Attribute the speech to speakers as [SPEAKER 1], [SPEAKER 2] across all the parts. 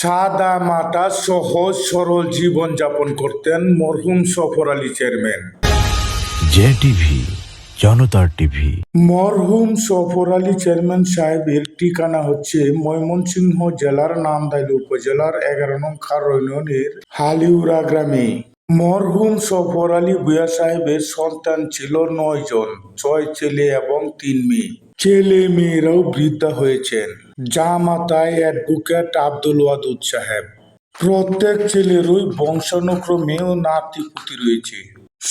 [SPEAKER 1] সাদা মাটা সহজ সরল জীবন যাপন করতেন মরহুম Safar Ali chairman.
[SPEAKER 2] J TV জনতার টিভি।
[SPEAKER 1] মরহুম সফর আলী চেয়ারম্যান সাহেবের ঠিকানা হচ্ছে ময়মনসিংহ জেলার নামদাইল উপজেলার এগারো নং খার ইউনিয়নের হালিউরা গ্রামে। মরহুম সফর আলী বুয়া সাহেবের সন্তান ছিল নয় জন ছয় ছেলে এবং তিন মেয়ে। ছেলে মেয়েরাও বৃদ্ধা হয়েছেন। জামাতায় অ্যাডভোকেট আব্দুল ওয়াদুদ সাহেব। প্রত্যেক ছেলেরই বংশানুক্রমে ও নাতি পুতি রয়েছে।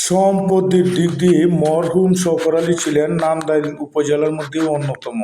[SPEAKER 1] সম্পত্তির দিক দিয়ে মরহুম সফর আলী ছিলেন নান্দাইল উপজেলার মধ্যে অন্যতম।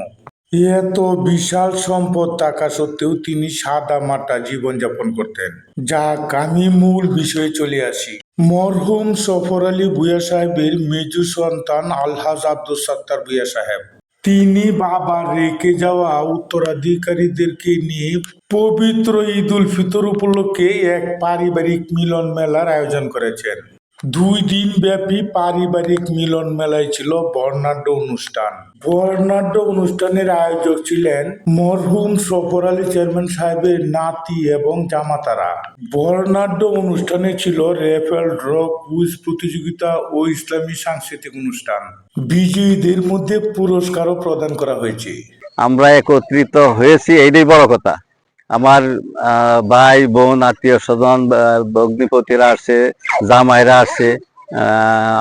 [SPEAKER 1] এত বিশাল সম্পদ থাকা সত্ত্বেও তিনি সাদা মাটা জীবনযাপন করতেন। যা আমি মূল বিষয়ে চলে আসি। মরহুম সফর আলী ভুয়া সাহেবের মেজু সন্তান আলহাজ আব্দুল সত্তার ভুয়া সাহেব। তিনি বাবার রেখে যাওয়া উত্তরাধিকারীদেরকে নিয়ে পবিত্র ঈদ উল ফিতর উপলক্ষে এক পারিবারিক মিলন মেলার আয়োজন করেছেন। দুই দিন ব্যাপী পারিবারিক মিলন মেলায় ছিল বর্ণাঢ্য অনুষ্ঠান। বর্ণাঢ্য অনুষ্ঠানের আয়োজক ছিলেন মরহুম সফর আলী চেয়ারম্যান সাহেবের নাতি এবং জামাতারা। বর্ণাঢ্য অনুষ্ঠানে ছিল রেফেল ড্র কুইজ প্রতিযোগিতা ও ইসলামী সাংস্কৃতিক অনুষ্ঠান। বিজয়ীদের মধ্যে পুরস্কারও প্রদান করা হয়েছে।
[SPEAKER 3] আমরা একত্রিত হয়েছি, এইটাই বড় কথা। আমার ভাই বোন আত্মীয় স্বজন অগ্নিপতিরা আসছে জামাইরা আহ,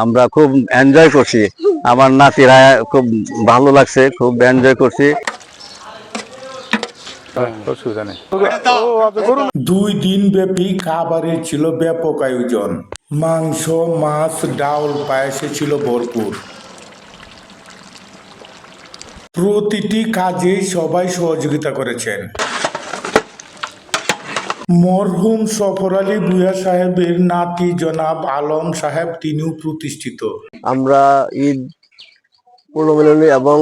[SPEAKER 3] আমরা খুব এনজয় করছি। আমার নাতিরা খুব ভালো লাগছে খুব এনজয় করছি।
[SPEAKER 1] দুই দিন ব্যাপী খাবারের ছিল ব্যাপক আয়োজন। মাংস মাছ ডাউল পায়েসে ছিল ভরপুর। প্রতিটি কাজে সবাই সহযোগিতা করেছেন। মরহুম সফর আলী ভুয়া সাহেবের নাতি জনাব আলম সাহেব তিনিও প্রতিষ্ঠিত।
[SPEAKER 4] আমরা ঈদ পূর্ণমিলনী এবং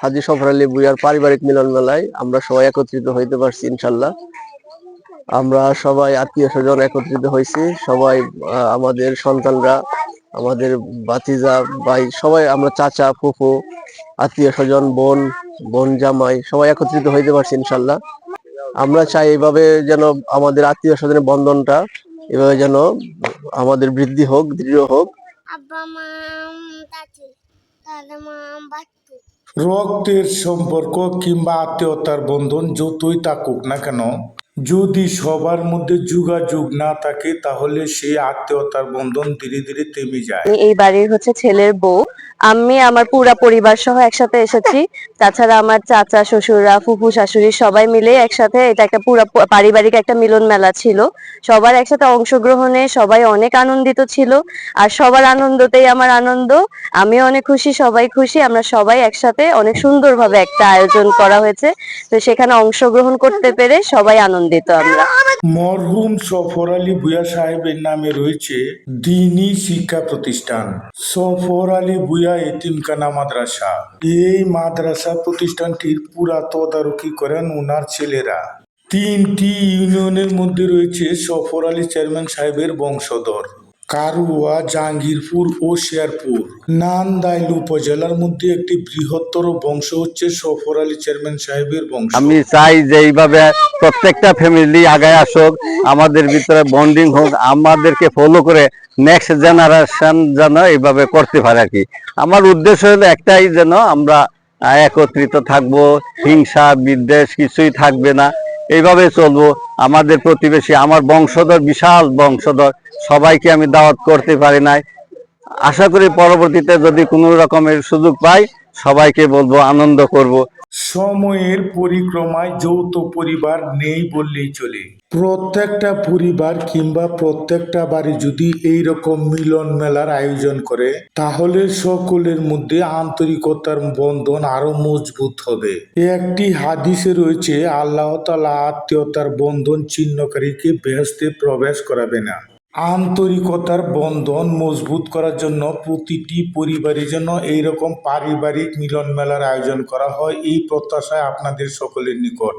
[SPEAKER 4] হাজি সফর আলী বুয়ার পারিবারিক মিলন মেলায় আমরা সবাই একত্রিত হইতে পারছি, ইনশাল্লাহ। আমরা সবাই আত্মীয় স্বজন একত্রিত হয়েছি সবাই আমাদের সন্তানরা, আমাদের বাতিজা ভাই, সবাই আমরা চাচা, ফুফু, আত্মীয় স্বজন, বোন বোন জামাই সবাই একত্রিত হইতে পারছি, ইনশাল্লাহ। আমরা চাই এভাবে যেন আমাদের আত্মীয় স্বজনের বন্ধনটা এভাবে যেন আমাদের বৃদ্ধি হোক দৃঢ় হোক।
[SPEAKER 5] আব্বা মা চাচি দাদা মা বাচ্চু।
[SPEAKER 1] রক্তের সম্পর্ক কিংবা আত্মীয়তার বন্ধন যতই থাকুক না কেন যদি সবার মধ্যে যোগাযোগ না থাকে, তাহলে সেই আত্মীয়তার বন্ধন ধীরে ধীরে থেমে যায়।
[SPEAKER 6] এই বাড়ির হচ্ছে ছেলের বউ। আমি, আমার পুরা পরিবার সহ একসাথে এসেছি। তাছাড়া আমার চাচা, শ্বশুররা, ফুফু, শাশুড়ি সবাই মিলে একসাথে এটা একটা পুরা পারিবারিক একটা মিলন মেলা ছিল। সবার একসাথে অংশগ্রহণে সবাই অনেক আনন্দিত ছিল। আর সবার আনন্দতেই আমার আনন্দ। আমি অনেক খুশি, সবাই খুশি। আমরা সবাই একসাথে অনেক সুন্দরভাবে একটা আয়োজন করা হয়েছে। তো সেখানে অংশগ্রহণ করতে পেরে সবাই আনন্দিত আমরা।
[SPEAKER 1] মরহুম সফর আলী ভুয়া সাহেবের নামে রয়েছে দিনী শিক্ষা প্রতিষ্ঠান। সফর আলী ভুয়া এতিমখানা মাদ্রাসা। এই মাদ্রাসা প্রতিষ্ঠানটির পুরা তদারকি করেন ওনার ছেলেরা। তিনটি ইউনিয়নের মধ্যে রয়েছে সফর আলী চেয়ারম্যান সাহেবের বংশধর। কারুয়া, জাহাঙ্গীরপুর ও শেরপুর। নান্দাইল উপজেলার মধ্যে একটি বৃহত্তর বংশ হচ্ছে সফর আলী চেয়ারম্যান সাহেবের বংশ।
[SPEAKER 3] আমি চাই যে এইভাবে প্রত্যেকটা ফ্যামিলি আগায় আসুক, আমাদের ভিতরে বন্ডিং হোক, আমাদেরকে ফলো করে নেক্সট জেনারেশন যেন এইভাবে করতে পারে আর কি। আমার উদ্দেশ্য হলো একটাই যেন আমরা একত্রিত থাকব, হিংসা, বিদ্বেষ কিছুই থাকবে না এইভাবে চলবো। আমাদের প্রতিবেশী, আমার বংশধর, বিশাল বংশধর সবাইকে আমি দাওয়াত করতে পারি নাই। আশা করি পরবর্তীতে যদি কোনো রকমের সুযোগ পাই, সবাইকে বলব, আনন্দ করব।
[SPEAKER 1] সময়ের পরিক্রমায় যৌথ পরিবার নেই বললেই চলে। প্রত্যেকটা পরিবার কিংবা প্রত্যেকটা বাড়ি যদি এই রকম মিলন মেলার আয়োজন করে, তাহলে সকলের মধ্যে আন্তরিকতার বন্ধন আরও মজবুত হবে। একটি হাদিসে রয়েছে, আল্লাহ তালা আত্মীয়তার বন্ধন চিহ্নকারীকে বেহস্তে প্রবেশ করাবে না। আন্তরিকতার বন্ধন মজবুত করার জন্য প্রতিটি পরিবারের জন্য এইরকম পারিবারিক মিলন মেলার আয়োজন করা হয়। এই প্রত্যাশায় আপনাদের সকলের নিকট।